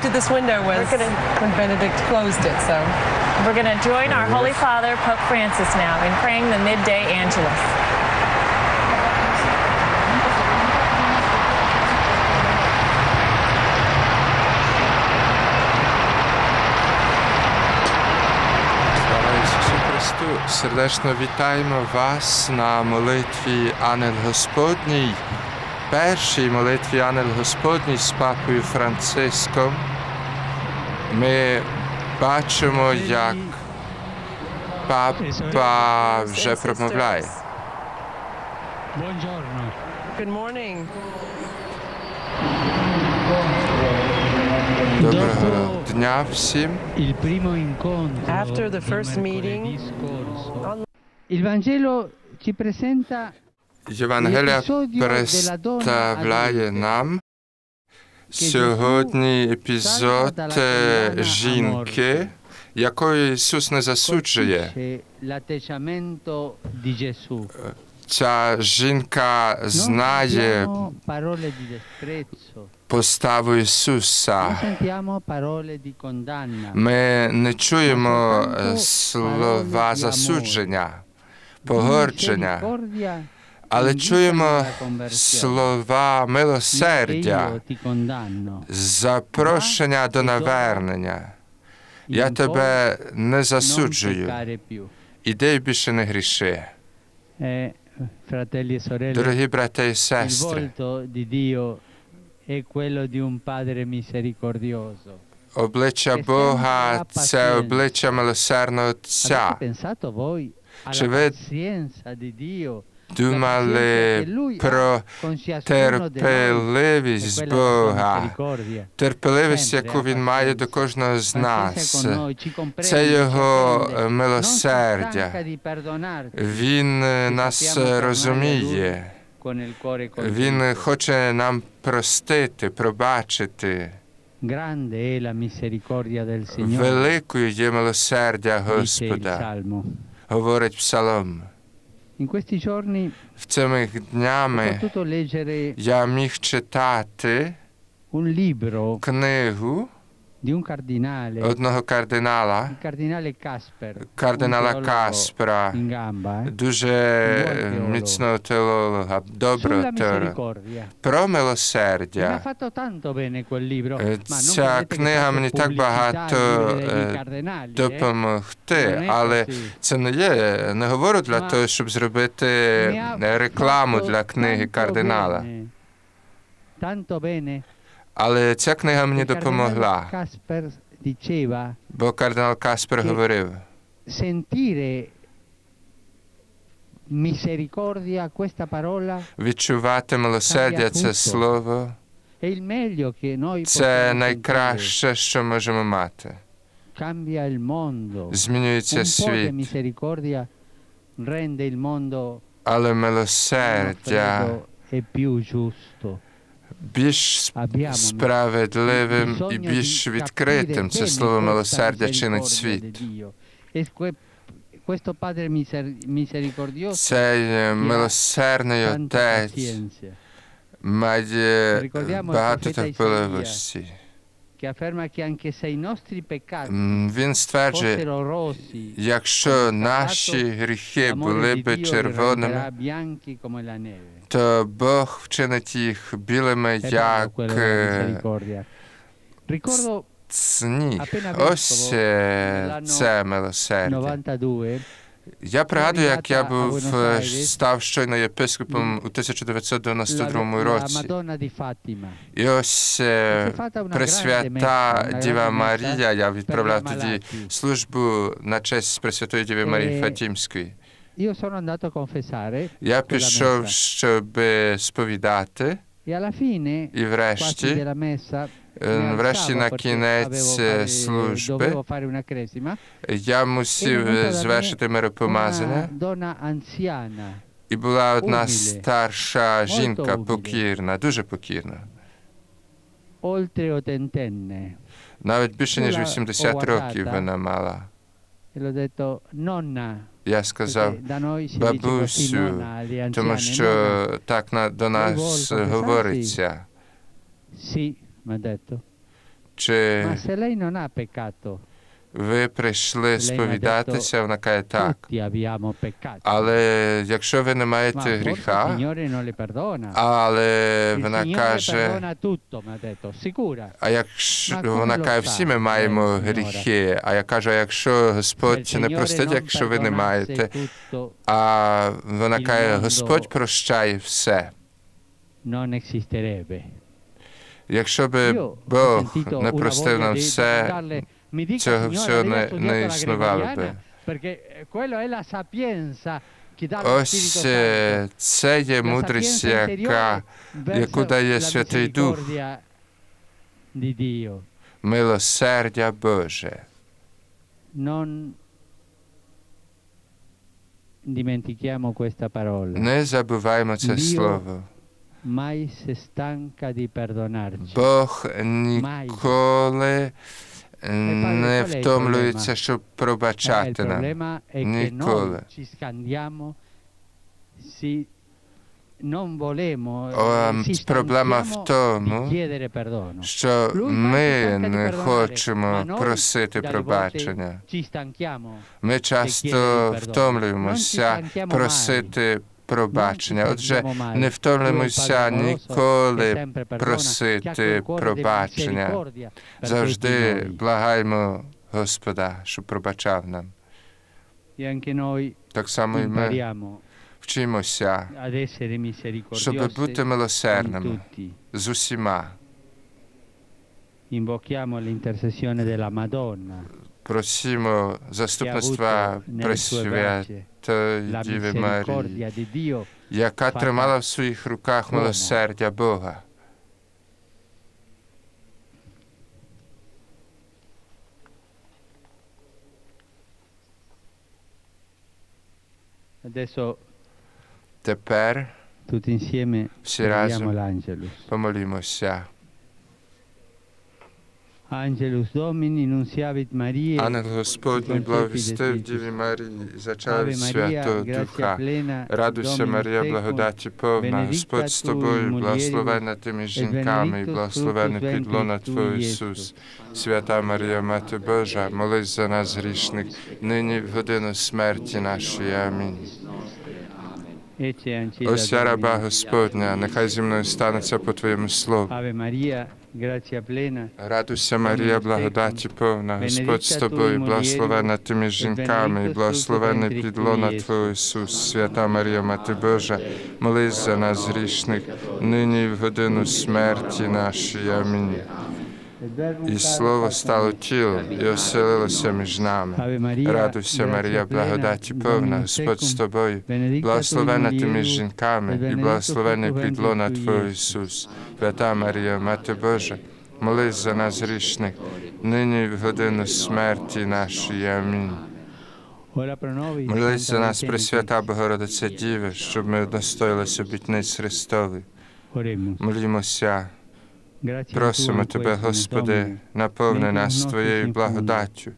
last time we looked at this window was We're gonna- when Benedict closed it. So we're going to join our Holy Father, Pope Francis, now in praying the midday Angelus. Слава Ісусу Христу! Сердечно вітаємо вас на молитві Ангел Господній, першій молитві Ангел Господній з папою Франциском. Ми бачимо, як папа вже промовляє. Доброго дня всім. After the first meeting, il Vangelo ci presenta Євангелія представляє нам сьогодні епізод е, жінки, якої Ісус не засуджує. Ця жінка знає поставу Ісуса. Ми не чуємо е, слова засудження, погодження, але чуємо слова милосердя, запрошення до навернення. Я тебе не засуджую. Іди більше не гріши. Sorelle, Дорогі брати і сестри, обличчя Бога це обличчя милосердного Отця. Avete pensato Думали про e терпеливість Бога, терпеливість, яку він має до кожного з нас. Це його е, милосердя. Він е, нас е, розуміє. Він хоче нам простити, пробачити. Великою є милосердя Господа, говорить Псалом. In questi giorni В цими ho днями potuto leggere я міг читати un libro книгу di un cardinale, одного кардинала, cardinale Casper, кардинала Каспера, in gamba, eh, дуже міцного теолога, доброго теолога. Про милосердя. fatto tanto bene quel libro, Е, ma non Ця книга мені так багато е, eh? допомогти, але це не є. Не говорю для того, щоб зробити е, рекламу для книги кардинала. Tanto bene. Але ця книга мені допомогла, бо кардинал Каспер говорив: відчувати милосердя це слово, це найкраще, що можемо мати. Змінюється світ, але милосердя більш справедливим і більш відкритим. Це слово милосердя чинить світ. E Цей е, милосердний отець має багато терпеливості. Він стверджує, якщо наші гріхи були би червоними, то Бог вчинить їх білими, як сніг. Ось це милосердя. 92 Я пригадую, як я був е, став щойно єпископом у 1992 році. І ось е, Пресвята Діва Марія, я відправляв тоді службу на честь Пресвятої Діви Марії Е, Фатімської. A confessare Я пішов, щоб сповідати, і врешті, е, врешті на кінець е, служби, я мусив venuta е, звершити миропомазання, і була одна старша жінка, покірна, дуже покірна. Навіть більше ніж 80 років вона мала. Я сказав, бабусю, тому що так на, до нас говориться. Mi ha detto. чи Ma se lei non ha peccato, ви прийшли сповідатися? Вона каже, так. tutti abbiamo peccato. Але якщо ви не Ma маєте forse il гріха, Signore non li perdona. але il вона Signore каже, perdona tutto, mi ha detto. Sicura? а якщо come вона каже, всі ми маємо lei, signora? гріхи. А я кажу, а якщо il Господь не Signore простить, non якщо ви не perdonasse маєте, tutto, а вона il каже, mondo- Господь прощає все. non esisterebbe. Якщо би Бог не простив нам все, цього всього не, не існувало би. eh, Ось е, це є мудрість, яка яку дає Святий Дух. милосердя Боже. Не забуваємо це слово. Бог ніколи не втомлюється, щоб пробачати нам. si проблема в тому, що ми не хочемо просити пробачення. Ми часто втомлюємося просити пробачення. Отже, не che ніколи просити пробачення. Завжди благаємо Господа, щоб пробачав нам. E Так само і ми вчимося, щоб бути милосердними з усіма. Invochiamo l'intercessione della Madonna Avuto заступництва Пресвятої Діви Марії, яка тримала в своїх руках милосердя Бога. Тепер всі разом помолімося. Ангел Господній благовістив Діві Марії, зачав Ave Святого Духа. Радуйся, Марія, благодаті повна, Господь з тобою, благословена ти між жінками, і fructus підлона Твого Ісус. Свята Марія, Мати Божа, молись за нас грішних, нині в годину смерті нашої. Амінь. Ancilla раба Господня, нехай зі мною станеться по Твоєму слову. Радуйся, Марія, благодаті повна, Господь з тобою, благословена ти між жінками, і благословений підлона Твого Ісус. Свята Марія, Мати Божа, молись за нас грішних, нині і в годину смерті нашої. Амінь. І Слово стало тілом і оселилося між нами. Радуйся, Марія, благодаті повна, Господь з тобою. Благословена ти між жінками, і благословений підлона Твого Ісус. Свята Марія, Мати Божа, молись за нас грішних, нині і в годину смерті нашої. Амінь. Молись за нас, Пресвята Богородиця Діви, щоб ми достоїлись обітниць Христових. Молімося, просимо Тебе, Господи, наповни нас Твоєю благодаттю,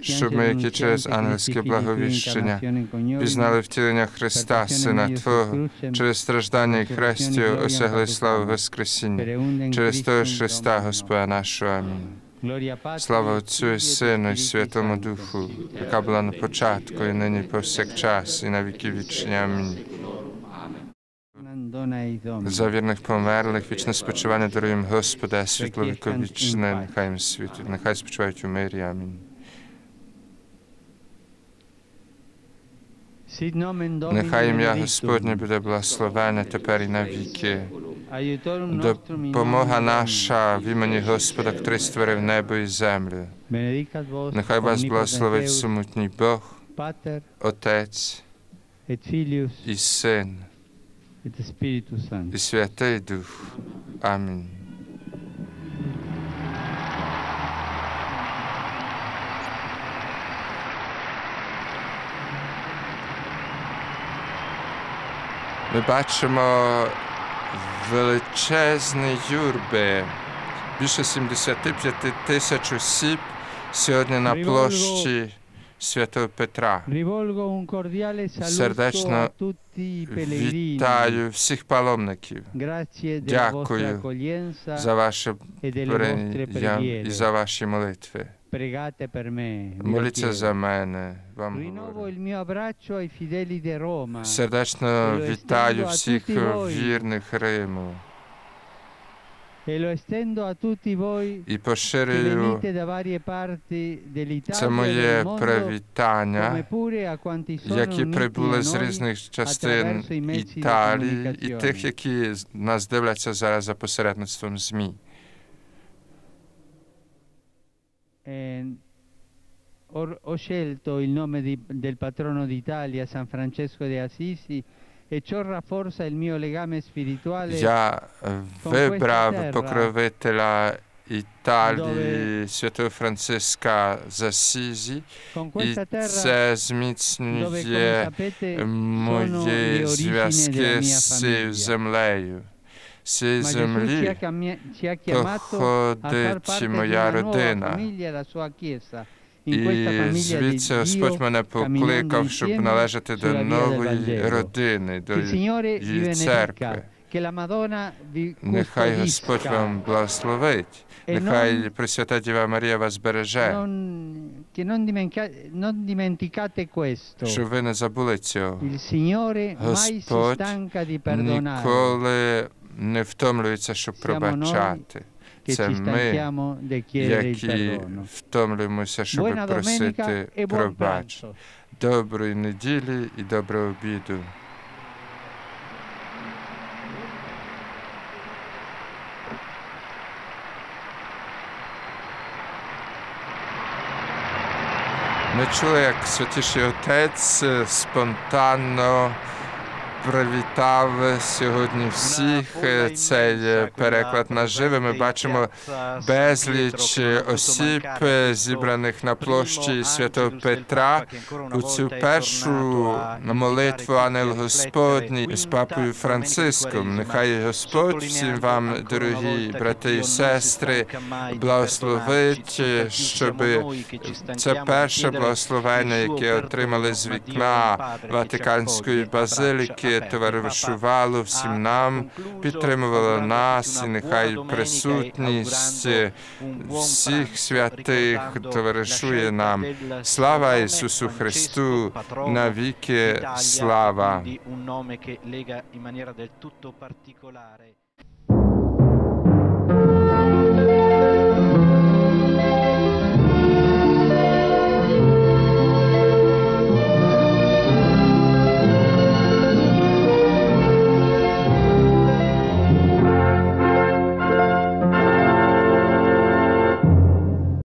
щоб ми, які через ангельське благовіщення пізнали втілення Христа, Сина Твого, через страждання і хрест Його осягли славу Воскресіння. Через того Христа, Господа нашого. Амінь. Слава Отцю і Сину, і Святому Духу, яка була на початку, і нині повсякчас, і на віки вічні. Амінь. За вірних померлих, вічне спочивання даруємо Господа, світло віковічне, нехай їм світить, нехай спочивають у мирі. Амінь. Нехай ім'я Господнє буде благословене тепер і на віки. Допомога наша в імені Господа, який створив небо і землю. Нехай вас благословить сумутній Бог, Отець і Син, і Святий Дух. Амінь. Ми бачимо величезні юрби, більше 75 тисяч осіб сьогодні на площі святого Петра. Сердечно. Вітаю всіх паломників Дякую за ваше e прийняття і за ваші молитви. Pregate per me. Моліться за мене. Вам Rinnovo il mio abbraccio ai fedeli di Roma. Сердечно вітаю всіх вірних Риму і поширюю venite da varie parti dell'Italia це e моє привітання, які прибули з різних частин Італії, і тих, які нас дивляться зараз за посередництвом ЗМІ. Eh, ho, ho scelto il nome di- del patrono d'Italia, San Francesco de Assisi, e ciò rafforza il mio legame spirituale Я е, вибрав покровителя Італії святого Франциска з Асізі, con і questa terra це dove, come зміцнює sapete, sono le мої origini зв'язки della mia з цією famiglia. землею. З цієї Ma Gesù ci ha, землі cammi- ci ha chiamato a far походить parte di моя una nuova родина. І звідси Господь мене покликав, щоб належати до нової родини, до її церкви. Нехай Господь вам благословить. E Нехай Пресвята Діва Марія вас береже, щоб ви не забули цього. Господь Ніколи не втомлюється, щоб пробачати. Це ми, які втомлюємося, щоб просити пробач. Доброї неділі і доброго обіду. Ми чули, як святіший отець е, спонтанно привітав сьогодні всіх. Цей переклад наживо. Ми бачимо безліч осіб, зібраних на площі Святого Петра у цю першу молитву Ангел Господній з папою Франциском. Нехай Господь всім вам, дорогі брати і сестри, благословить, щоб це перше благословення, яке отримали з вікна Ватиканської базиліки, товаришувало всім нам, підтримувало нас, і нехай присутність всіх святих товаришує нам. Слава Ісусу Христу, навіки слава.